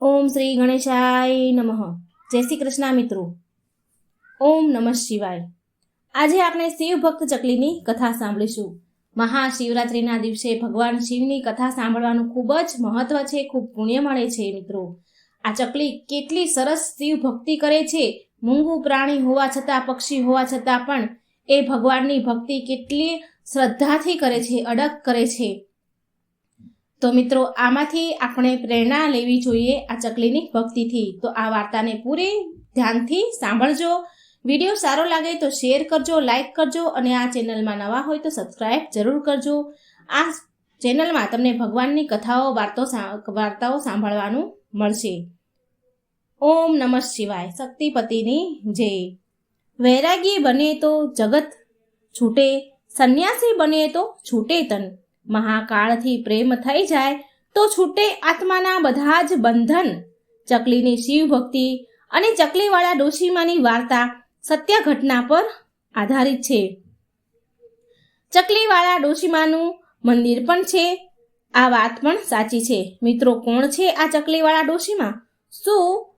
ઓમ શ્રી ગણેશાય નમઃ. જય શ્રી કૃષ્ણ મિત્રો. ઓમ નમઃ શિવાય. આજે આપણે શિવ ભક્ત ચકલીની કથા સાંભળીશું. મહાશિવરાત્રિના દિવસે ભગવાન શિવની કથા સાંભળવાનું ખૂબ જ મહત્વ છે, ખૂબ પુણ્ય મળે છે મિત્રો. આ ચકલી કેટલી સરસ શિવ ભક્તિ કરે છે. મૂંગું પ્રાણી હોવા છતાં, પક્ષી હોવા છતાં પણ એ ભગવાનની ભક્તિ કેટલી શ્રદ્ધાથી કરે છે, અડગ કરે છે. તો મિત્રો, આમાંથી આપણે પ્રેરણા લેવી જોઈએ આ ચકલીની ભક્તિથી. તો આ વાર્તાને પૂરી ધ્યાનથી સાંભળજો. વીડિયો સારો લાગે તો શેર કરજો, લાઈક કરજો અને આ ચેનલમાં નવા હોય તો સબસ્ક્રાઈબ જરૂર કરજો. આ ચેનલમાં તમને ભગવાનની કથાઓ, વાર્તો વાર્તાઓ સાંભળવાનું મળશે. ઓમ નમઃ શિવાય. શક્તિપતિની જય. વૈરાગી બને તો જગત છૂટે, સંન્યાસી બને તો છૂટે તન. મહાકાળથી પ્રેમ થઈ જાય તો છૂટે આત્માના બધા જ બંધન. ચકલીની શિવ ભક્તિ અને ચકલીવાળા ડોશીમાની વાર્તા સત્ય ઘટના પર આધારિત છે. ચકલીવાળા ડોશીમાનું મંદિર પણ છે. આ વાત પણ સાચી છે. મિત્રો, કોણ છે આ ચકલીવાળા ડોશીમાં? શું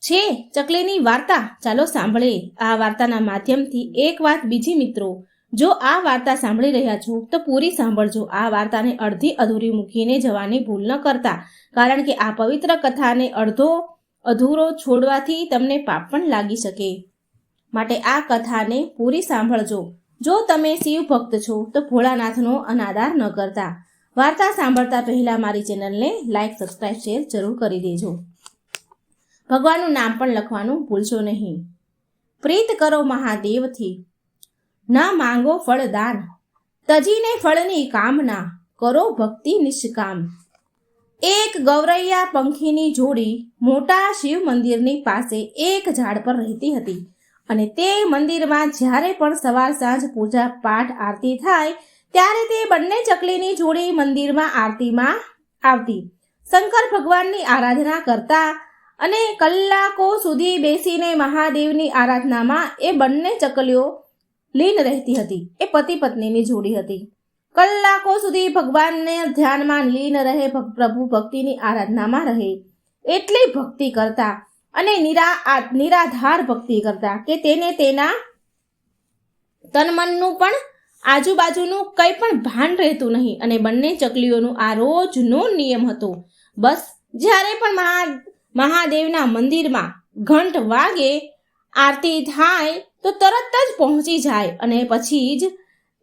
છે ચકલીની વાર્તા? ચાલો સાંભળીએ. આ વાર્તાના માધ્યમથી એક વાત બીજી, મિત્રો. જો આ વાર્તા સાંભળી રહ્યા છો, તો પૂરી સાંભળજો. આ વાર્તાને અડધી અધૂરી મૂકીને જવાની ભૂલ ન કરતા, કારણ કે આ પવિત્ર કથાને અડધો અધૂરો છોડવાથી તમને પાપ પણ લાગી શકે. માટે આ કથાને પૂરી સાંભળજો. જો તમે શિવ ભક્ત છો, તો ભોળાનાથનો અનાદાર ન કરતા. વાર્તા સાંભળતા પહેલા મારી ચેનલને લાઈક, સબસ્ક્રાઇબ, શેર જરૂર કરી દેજો. ભગવાનનું નામ પણ લખવાનું ભૂલશો નહીં. પ્રીત કરો મહાદેવથી. ના માંગો ફળદાન. તજીને ફળની કામના કરો ભક્તિ નિષ્કામ. એક ગૌરૈયા પંખીની જોડી મોટા શિવ મંદિરની પાસે એક ઝાડ પર રહેતી હતી અને તે મંદિરમાં જ્યારે પણ સવાર સાંજ પૂજા પાઠ આરતી થાય, ત્યારે તે બંને ચકલીની જોડી મંદિરમાં આરતીમાં આવતી. શંકર ભગવાનની આરાધના કરતા અને કલાકો સુધી બેસીને મહાદેવની આરાધનામાં એ બંને ચકલીઓ લીન રહેતી હતી. એ પતિ પત્નીની જોડી હતી. કલાકો સુધી ભગવાનને ધ્યાનમાં લીન રહે પ્રભુ ભક્તિની આરાધનામાં રહે. એટલી ભક્તિ કરતા અને નિરા નિરાધાર ભક્તિ કરતા કે તેને તેના તનમનનું પણ આજુબાજુનું કંઈ પણ ભાન રહેતું નહીં અને બંને ચકલીઓનું આ રોજનો નિયમ હતો. બસ જ્યારે પણ મહા, મહાદેવના મંદિરમાં ઘંટ વાગે, આરતી થાય તો તરત જ પહોંચી જાય અને પછી જ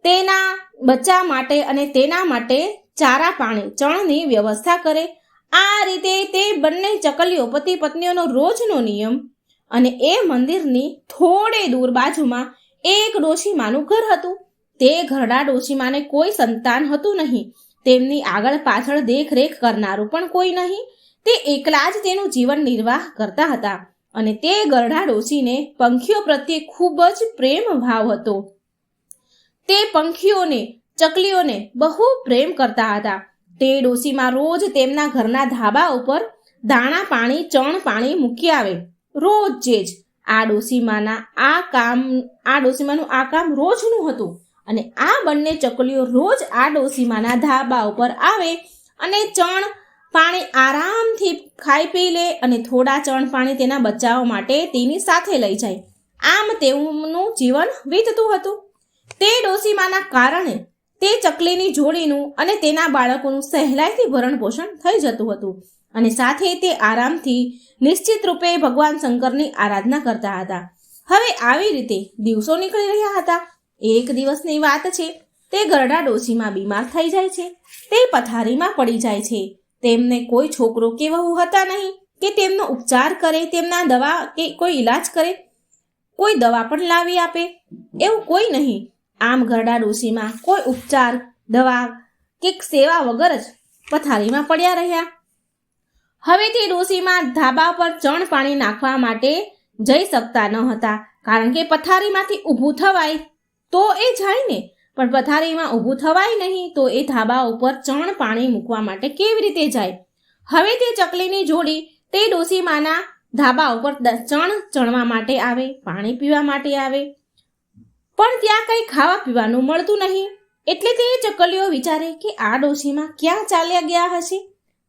તેના બચ્ચા માટે અને તેના માટે ચારા પાણી, ચણની વ્યવસ્થા કરે. આ રીતે તે બંને ચકલીઓ, પતિ પત્નીઓનો રોજનો નિયમ અને એ મંદિરની થોડે દૂર બાજુમાં એક ડોશીમાનું ઘર હતું. તે ઘરડા ડોશીમાને કોઈ સંતાન હતું નહીં. તેમની આગળ પાછળ દેખરેખ કરનારું પણ કોઈ નહીં. તે એકલા જ તેનું જીવન નિર્વાહ કરતા હતા. અને તે ગરડા ડોશીને પંખીઓ પ્રત્યે ખૂબ જ પ્રેમ ભાવ હતો. તે પંખીઓને, ચકલીઓને બહુ પ્રેમ કરતા હતા. તે ડોશીમાં રોજ તેમના ઘરના ધાબા ઉપર દાણા પાણી, ચણ પાણી મૂકી આવે. રોજ જે જ. આ ડોશીમાના આ કામ, આ ડોશીમાનું આ કામ રોજનું હતું. અને આ બંને ચકલીઓ રોજ આ ડોશીમાના ધાબા ઉપર આવે અને ચણ પાણી આરામથી ખાઈ પી લે અને થોડા ચણ પાણી તેના બચ્ચાઓ માટે તેની સાથે લઈ જાય. આમ તેમનું જીવન વીતતું હતું. તે ડોસીમાના કારણે તે ચકલીની જોડીનું અને તેના બાળકોનું સહેલાઈથી ભરણ પોષણ થઈ જતું હતું અને સાથે તે આરામથી નિશ્ચિત રૂપે ભગવાન શંકરની આરાધના કરતા હતા. હવે આવી રીતે દિવસો નીકળી રહ્યા હતા. એક દિવસની વાત છે. તે ગરડા ડોસીમાં બીમાર થઈ જાય છે. તે પથારીમાં પડી જાય છે. તેમને કોઈ છોકરો કે વહુ હતા નહીં કે તેમનો ઉપચાર કરે, તેમના દવા કે કોઈ ઈલાજ કરે? કોઈ દવા પણ લાવી આપે? એવું કોઈ નહીં. આમ ઘરડા ડોશીમાં કોઈ ઉપચાર, દવા કે સેવા વગર જ પથારીમાં પડ્યા રહ્યા. હવે તે ડોશીમાં ધાબા પર ચણ પાણી નાખવા માટે જઈ શકતા ન હતા, કારણ કે પથારીમાંથી ઊભું થવાય તો એ જાય ને પણ પથારીમાં ઊભું થવાય નહીં તો એ ધાબા ઉપર ચણ પાણી મૂકવા માટે કેવી રીતે જાય? હવે તે ચકલીની જોડી તે ડોસીમાના ધાબા ઉપર ચણ ચણવા માટે આવે, પાણી પીવા માટે આવે. પણ ત્યાં કંઈ ખાવા પીવાનું મળતું નહીં. એટલે તે ચકલીઓ વિચારે કે આ ડોશીમાં ક્યાં ચાલ્યા ગયા હશે?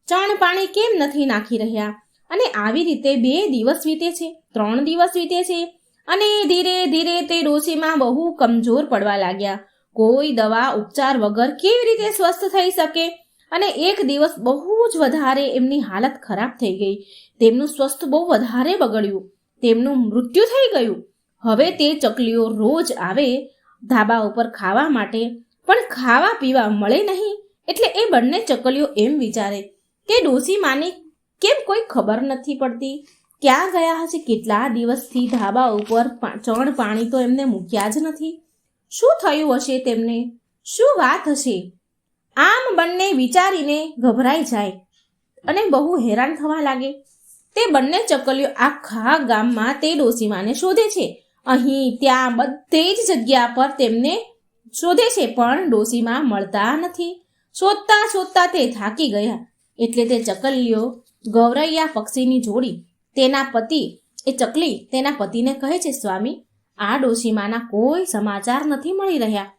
ચણ પાણી કેમ નથી નાખી રહ્યા? અને આવી રીતે બે દિવસ વીતે છે, ત્રણ દિવસ વીતે છે અને ધીરે ધીરે તે ડોસીમાં બહુ કમજોર પડવા લાગ્યા. કોઈ દવા, ઉપચાર વગર કેવી રીતે સ્વસ્થ થઈ શકે? અને એક દિવસ બહુ જ વધારે એમની હાલત ખરાબ થઈ ગઈ. તેમનું સ્વસ્થ બહુ વધારે બગડ્યું. તેમનું મૃત્યુ થઈ ગયું. હવે તે ચકલીઓ રોજ આવે ધાબા ઉપર ખાવા માટે, પણ ખાવા પીવા મળે નહીં. એટલે એ બંને ચકલીઓ એમ વિચારે કે ડોસી માની કેમ કોઈ ખબર નથી પડતી? ક્યાં ગયા હશે? કેટલા દિવસથી ધાબા ઉપર ચણ પાણી તો એમને મૂક્યા જ નથી. શું થયું હશે તેમને? શું વાત હશે? આમ બંને વિચારીને ગભરાઈ જાય અને બહુ હેરાન થવા લાગે. તે બંને ચકલીઓ આખા ગામમાં તે ડોસીમાને શોધે છે. અહીં ત્યાં બધે જ જગ્યા પર તેમને શોધે છે, પણ ડોસીમાં મળતા નથી. શોધતા શોધતા તે થાકી ગયા. એટલે તે ચકલીઓ ગૌરૈયા પક્ષીની જોડી, તેના પતિ, એ ચકલી તેના પતિને કહે છે, સ્વામી આ ડોશીમાના કોઈ સમાચાર નથી મળી રહ્યા.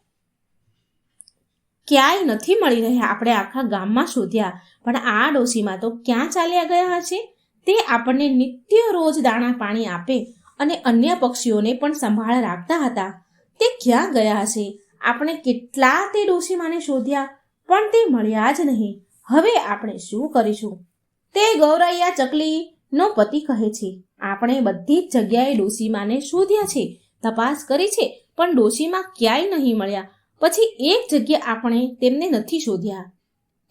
ક્યાંય નથી મળી રહ્યા આપણે આખા ગામમાં શોધ્યા. પણ આ ડોશીમાં તો ક્યાં ચાલ્યા ગયા હશે? તે આપણને નિત્ય રોજ દાણા પાણી આપે અને અન્ય પક્ષીઓને પણ સંભાળ રાખતા હતા. તે ક્યાં ગયા હશે? આપણે કેટલા તે ડોશીમાને શોધ્યા? પણ તે મળ્યા જ નહીં. હવે આપણે શું કરીશું? તે ગૌરૈયા ચકલીનો પતિ કહે છે, આપણે બધી જ જગ્યાએ ડોશીમાને શોધ્યા છે. તપાસ કરી છે, પણ ડોશીમાં ક્યાંય નહીં મળ્યા. પછી એક જગ્યા આપણે તેમને નથી શોધ્યા.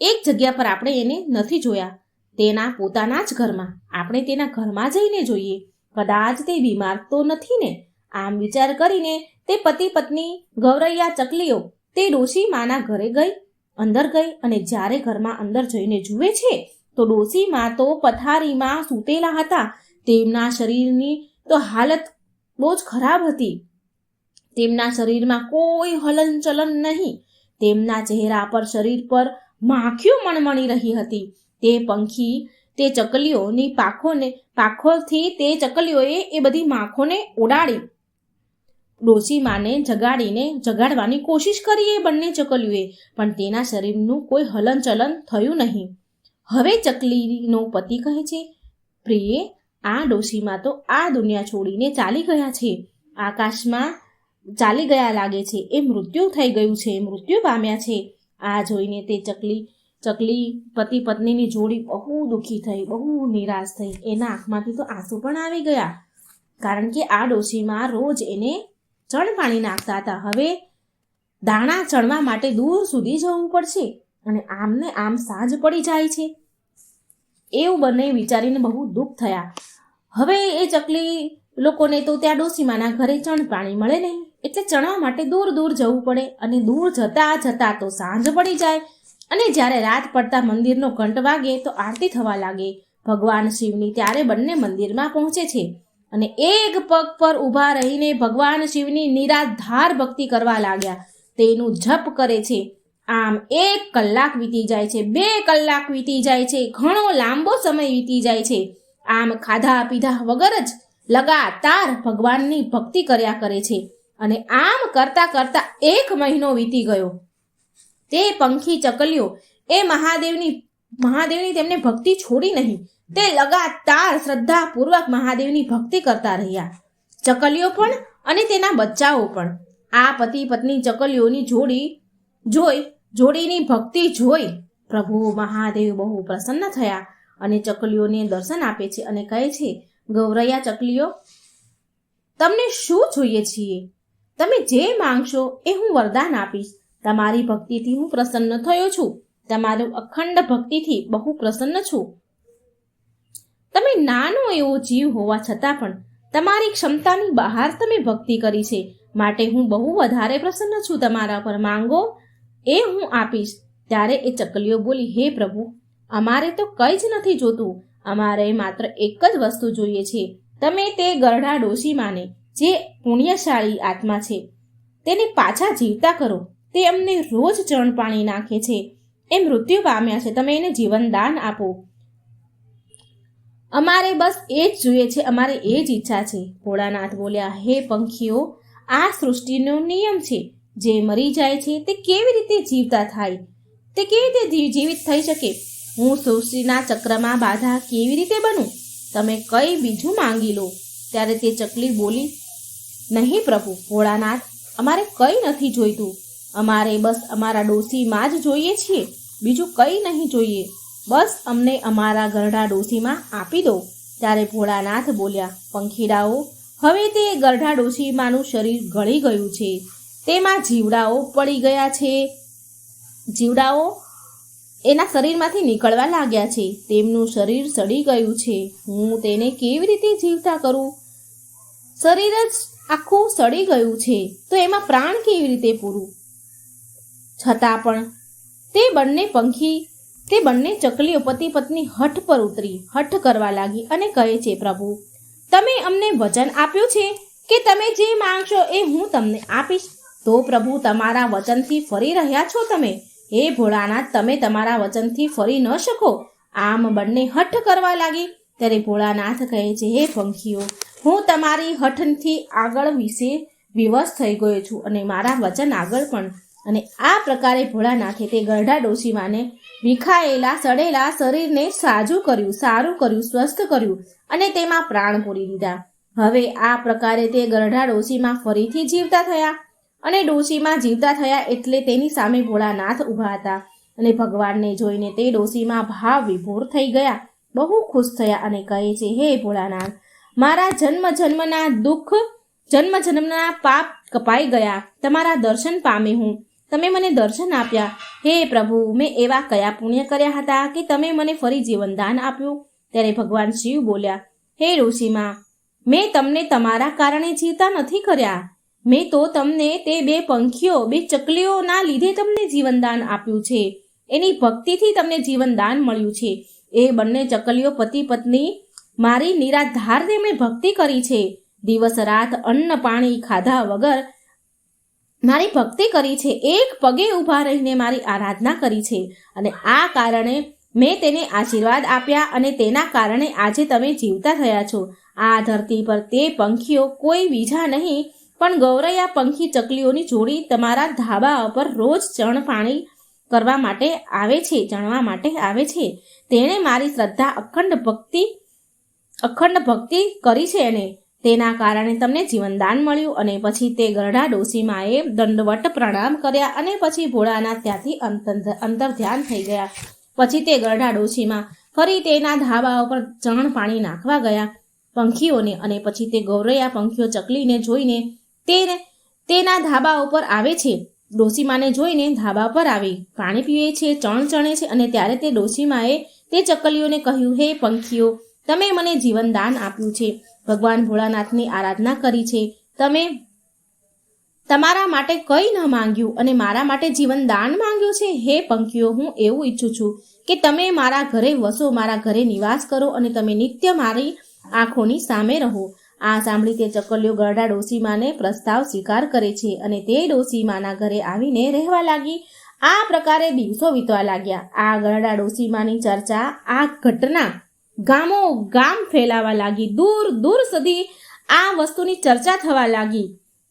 એક જગ્યા પર આપણે એને નથી જોયા. તેના પોતાના જ ઘરમાં. આપણે તેના ઘરમાં જઈને જોઈએ. કદાચ તે બીમાર તો નથી ને? આમ વિચાર કરીને તે પતિ પત્ની ગૌરૈયા ચકલીઓ તે ડોશી માના ઘરે ગઈ, અંદર ગઈ અને જ્યારે ઘરમાં અંદર જઈને જુએ છે, તો ડોશી માં તો પથારીમાં સૂતેલા હતા. તેમના શરીરની તો હાલત બહુ જ ખરાબ હતી. તેમના શરીરમાં કોઈ હલનચલન નહીં. તેમના ચહેરા પર શરીર પર માખીઓ મણમણી રહી હતી. તે પંખી, તે ચકલીઓની પાખોને, પાખોથી તે ચકલીઓએ એ બધી માખોને ઉડાડી ડોશી માને જગાડીને જગાડવાની કોશિશ કરી એ બંને ચકલીઓએ, પણ તેના શરીરનું કોઈ હલનચલન થયું નહીં. હવે ચકલીનો પતિ કહે છે, પ્રિયે આ ડોશીમાં તો આ દુનિયા છોડીને ચાલી ગયા છે. આકાશમાં ચાલી ગયા લાગે છે. એ મૃત્યુ થઈ ગયું છે. મૃત્યુ પામ્યા છે. આ જોઈને તે ચકલી ચકલી પતિ પત્નીની જોડી બહુ દુઃખી થઈ, બહુ નિરાશ થઈ. એના આંખમાંથી તો આંસુ પણ આવી ગયા. કારણ કે આ ડોશીમાં રોજ એને ચણ પાણી નાખતા હતા. હવે દાણા ચણવા માટે દૂર સુધી જવું પડશે અને આમને આમ સાંજ પડી જાય છે. એવું બંને વિચારીને બહુ દુઃખ થયા. હવે એ ચકલી લોકોને તો ત્યાં ડોસીમાના ઘરે ચણ પાણી મળે નહીં. એટલે ચણવા માટે દૂર દૂર જવું પડે અને દૂર જતા જતા તો સાંજ પડી જાય. અને જ્યારે રાત પડતા મંદિરનો ઘંટ વાગે તો આરતી થવા લાગે. ભગવાન શિવની ત્યારે બંને મંદિરમાં પહોંચે છે. અને એક પગ પર ઊભા રહીને ભગવાન શિવની નિરાધાર ભક્તિ કરવા લાગ્યા. તેનું જપ કરે છે. આમ એક કલાક વીતી જાય છે, બે કલાક વીતી જાય છે, ઘણો લાંબો સમય વીતી જાય છે. આમ ખાધા પીધા વગર જ લગાતાર ભગવાનની ભક્તિ કર્યા કરે છે અને આમ કરતા કરતા એક મહિનો વીતી ગયો. તે પંખી ચકલીઓ એ મહાદેવની મહાદેવની તેમને ભક્તિ છોડી નહીં. તે લગાતાર શ્રદ્ધાપૂર્વક મહાદેવની ભક્તિ કરતા રહ્યા. ચકલીઓ પણ અને તેના બચ્ચાઓ પણ. આ પતિ પત્ની ચકલીઓની જોડી જોઈ, જોડીની ભક્તિ જોઈ પ્રભુ મહાદેવ બહુ પ્રસન્ન થયા. અને ચકલીઓને દર્શન આપે છે અને કહે છે, ગૌરૈયા ચકલીઓ, તમને શું જોઈએ છીએ? તમે જે માંગશો એ હું વરદાન આપીશ. તમારી ભક્તિથી હું પ્રસન્ન થયો છું. તમારું અખંડ ભક્તિથી બહુ પ્રસન્ન છું. તમે નાનો એવો જીવ હોવા છતાં પણ તમારી ક્ષમતાની બહાર તમે ભક્તિ કરી છે. માટે હું બહુ વધારે પ્રસન્ન છું. તમારા પર માંગો એ હું આપીશ. ત્યારે એ ચકલીઓ બોલી, હે પ્રભુ અમારે તો કંઈ જ નથી જોતું. અમારે માત્ર એક જ વસ્તુ જોઈએ છે. તમે તે ગરડા ડોશી માને, જે પુણ્યશાળી આત્મા છે. તેને પાછા જીવતા કરો. તે અમને રોજ ચરણ પાણી નાખે છે. એ મૃત્યુ પામ્યા છે. તમે એને જીવનદાન આપો. અમારે બસ એ જ જોઈએ છે. અમારે એ જ ઈચ્છા છે. ભોળાનાથ બોલ્યા, હે પંખીઓ, આ સૃષ્ટિનો નિયમ છે. જે મરી જાય છે, તે કેવી રીતે જીવતા થાય? તે કેવી રીતે જીવિત થઈ શકે? હું સૃષ્ટિના ચક્રમાં બાધા કેવી રીતે બનું? તમે કંઈ બીજું માંગી લો? ત્યારે તે ચકલી બોલી, નહીં પ્રભુ, ભોળાનાથ, અમારે કંઈ નથી જોઈતું. અમારે બસ અમારા ડોસીમાં જ જોઈએ છીએ. બીજું કંઈ નહીં જોઈએ. બસ અમને અમારા ગરડા ડોસીમાં આપી દો. ત્યારે ભોળાનાથ બોલ્યા, પંખીડાઓ, હવે તે ગરડા ડોસીમાનું શરીર ગળી ગયું છે. તેમાં જીવડાઓ પડી ગયા છે. જીવડાઓ? એના શરીરમાંથી નીકળવા લાગ્યા છે. તેમનું શરીર સડી ગયું છે. હું તેને કેવી રીતે જીવતા કરું? શરીર જ આખું સડી ગયું છે. તો એમાં પ્રાણ કેવી રીતે પૂરું? છતાં પણ તે બંને પંખી, તે બંને ચકલીઓ પતિ પત્ની હઠ પર ઉતરી, હઠ કરવા લાગી અને કહે છે, પ્રભુ, તમે અમને વચન આપ્યું છે કે તમે જે માંગશો એ હું તમને આપીશ? તો પ્રભુ, તમારા વચનથી ફરી રહ્યા છો તમે? હે ભોળાનાથ તમે તમારા વચનથી ફરી ન શકો. આમ બંને હઠ કરવા લાગી. ત્યારે ભોળાનાથ કહે છે, હે પંખીઓ, હું તમારી હઠથી આગળ વિશે વિવશ થઈ ગયો છું અને મારા વચન આગળ પણ. અને આ પ્રકારે ભોળાનાથે તે ગરડા ડોશીમાને વિખાયેલા, સડેલા શરીરને સાજું કર્યું, સારું કર્યું, સ્વસ્થ કર્યું અને તેમાં પ્રાણ પૂરી દીધા. હવે આ પ્રકારે તે ગરડા ડોશીમાં ફરીથી જીવતા થયા. અને ડોશીમાં જીવતા થયા એટલે તેની સામે ભોળાનાથ ઊભા હતા. અને ભગવાનને જોઈને તે ડોશીમાં ભાવ વિભોર થઈ ગયા. બહુ ખુશ થયા અને કહે છે, હે ભોળાનાથ, મારા જન્મ જન્મના દુઃખ, જન્મ જન્મના પાપ કપાઈ ગયા. તમારા દર્શન પામી હું. તમે મને દર્શન આપ્યા. હે પ્રભુ, મેં એવા કયા પુણ્ય કર્યા હતા કે તમે મને ફરી જીવનદાન આપ્યું? ત્યારે ભગવાન શિવ બોલ્યા, હે ઋષિમાં મેં તમને તમારા કારણે જીવતા નથી કર્યા. મેં તો તમને તે બે પંખીઓ, બે ચકલીઓના લીધે તમને જીવનદાન આપ્યું છે. એની ભક્તિથી તમને જીવનદાન મળ્યું છે. એ બંને ચકલીઓ પતિ પત્ની મારી નિરાધાર તેમણે ભક્તિ કરી છે. દિવસ રાત અન્ન પાણી ખાધા વગર મારી ભક્તિ કરી છે. એક પગે ઊભા રહીને મારી આરાધના કરી છે. અને આ કારણે મેં તેને આશીર્વાદ આપ્યા અને તેના કારણે આજે તમે જીવતા થયા છો. આ ધરતી પર તે પંખીઓ કોઈ બીજા નહીં પણ ગૌરૈયા પંખી ચકલીઓની જોડી તમારા ધાબા ઉપર રોજ ચણ પાણી કરવા માટે આવે છે ચણવા માટે આવે છે. તેણે મારી શ્રદ્ધા અખંડ ભક્તિ અખંડ ભક્તિ કરી છે એને તેના કારણે તમને જીવનદાન મળ્યું અને પછી તે ગરડા ડોસીમાએ દંડવટ પ્રણામ કર્યા અને પછી ભોળાના ત્યાંથી અંતર ધ્યાન થઈ ગયા. પછી તે ગરડા ડોસીમાં ફરી તેના ધાબા ઉપર ચણ પાણી નાખવા ગયા પંખીઓને અને પછી તે ગૌરૈયા પંખીઓ ચકલીને જોઈને તેને તેના ધાબા ઉપર આવે છે. ડોસીમાને જોઈને ધાબા પર આવી. પાણી પીવે છે, ચણ ચણે છે અને ત્યારે તે ડોસીમાએ તે ચકલીઓને કહ્યું, હે પંખીઓ, તમે મને જીવનદાન આપ્યું છે. ભગવાન ભોળાનાથની આરાધના કરી છે. તમે તમારા માટે કંઈ ન માંગ્યું અને મારા માટે જીવન દાન માંગ્યું છે. હે પંખીઓ, હું એવું ઈચ્છું છું કે તમે મારા ઘરે વસો, મારા ઘરે નિવાસ કરો અને તમે નિત્ય મારી આંખોની સામે રહો. આ સાંભળી તે ચકલીઓ ગરડા ડોસીમાને પ્રસ્તાવ સ્વીકાર કરે છે અને તે ડોસીમાના ઘરે આવીને રહેવા લાગી. આ પ્રકારે દિવસો વીતવા લાગ્યા. આ ગરડા ડોસીમાની ચર્ચા, આ ઘટના ગામો ગામ ફેલાવા લાગી. દૂર દૂર સુધી આ વસ્તુની ચર્ચા થવા લાગી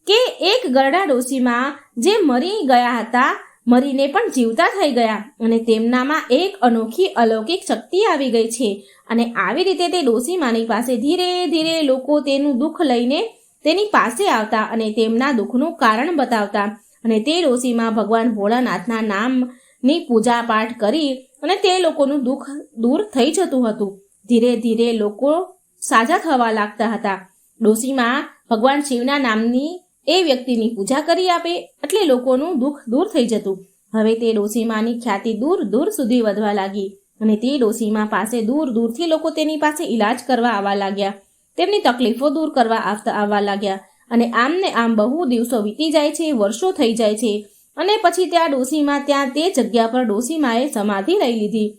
કે એક ગરડા ડોસીમાં જે મરી ગયા હતા મરીને પણ જીવતા થઈ ગયા અને તેમનામાં એક અનોખી અલૌકિક શક્તિ આવી ગઈ છે અને આવી રીતે તે ડોશીમાની પાસે ધીરે ધીરે લોકો તેનું દુઃખ લઈને તેની પાસે આવતા અને તેમના દુઃખનું કારણ બતાવતા અને તે ડોસીમાં ભગવાન ભોળાનાથના નામની પૂજા પાઠ કરી અને તે લોકોનું દુઃખ દૂર થઈ જતું હતું. ધીરે ધીરે લોકો સાજા થવા લાગતા હતા. ડોસીમાં ભગવાન શિવના નામની એ વ્યક્તિની પૂજા કરી આપે એટલે લોકોનું દુઃખ દૂર થઈ જતું. હવે તે ડોસીમાની ખ્યાતિ દૂર દૂર સુધી વધવા લાગી અને તે ડોશીમા પાસે દૂર દૂરથી લોકો તેની પાસે ઈલાજ કરવા આવવા લાગ્યા. તેમની તકલીફો દૂર કરવા આવતા આવવા લાગ્યા અને આમને આમ બહુ દિવસો વીતી જાય છે, વર્ષો થઈ જાય છે અને પછી ત્યાં ડોશીમાં ત્યાં તે જગ્યા પર ડોસીમાએ સમાધિ લઈ લીધી.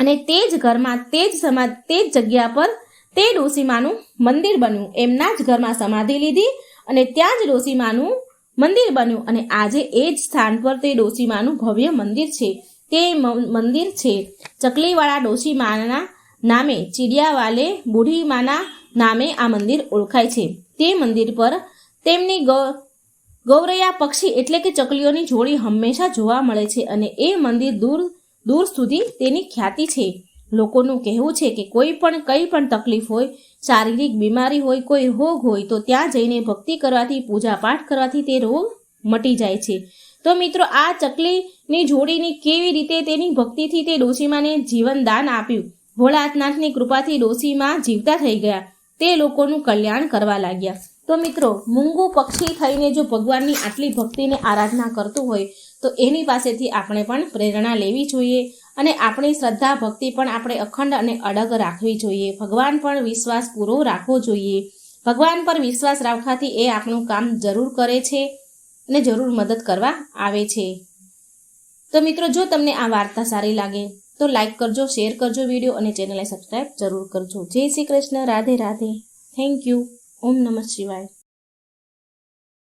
અને તે જ ઘરમાં તે જ સમા, તે જ જગ્યા પર તે ડોસીમાનું મંદિર બન્યું. એમના જ ઘરમાં સમાધિ લીધી અને ત્યાં જ ડોસીમાનું મંદિર બન્યું. અને આજે એ જ સ્થાન પર તે ડોસીમાનું ભવ્ય મંદિર છે. તે મંદિર છે. ચકલીવાળા ડોસીમાના નામે ચીડિયાવાલે બુઢીમાના નામે આ મંદિર ઓળખાય છે. તે મંદિર પર તેમની ગૌરૈયા પક્ષી એટલે કે ચકલીઓની જોડી હંમેશા જોવા મળે છે અને એ મંદિર દૂર દૂર સુધી તેની ખ્યાતિ છે. લોકોનું કહેવું છે કે કોઈ પણ, કંઈ પણ તકલીફ હોય, શારીરિક બીમારી હોય, કોઈ રોગ હોય, તો ત્યાં જઈને ભક્તિ કરવાથી પૂજા પાઠ કરવાથી તે રોગ મટી જાય છે. તો મિત્રો, આ ચકલીની જોડીની કેવી રીતે તેની ભક્તિથી તે ડોશીમાને જીવન દાન આપ્યું? ભોળાનાથની કૃપાથી ડોશીમાં જીવતા થઈ ગયા. તે લોકોનું કલ્યાણ કરવા લાગ્યા. તો મિત્રો, મૂંગું પક્ષી થઈને જો ભગવાનની આટલી ભક્તિને આરાધના કરતું હોય, તો એની પાસેથી આપણે પણ પ્રેરણા લેવી જોઈએ. અને આપણી શ્રદ્ધા, ભક્તિ પણ આપણે અખંડ અને અડગ રાખવી જોઈએ. ભગવાન પણ વિશ્વાસ પૂરો રાખવો જોઈએ. ભગવાન પર વિશ્વાસ રાખવાથી એ આપણું કામ જરૂર કરે છે અને જરૂર મદદ કરવા આવે છે. તો મિત્રો, જો તમને આ વાર્તા સારી લાગે, તો લાઈક કરજો, શેર કરજો વીડિયો અને ચેનલને સબસ્ક્રાઈબ જરૂર કરજો. જય શ્રી કૃષ્ણ. રાધે રાધે. Thank you. ઓમ નમઃ શિવાય.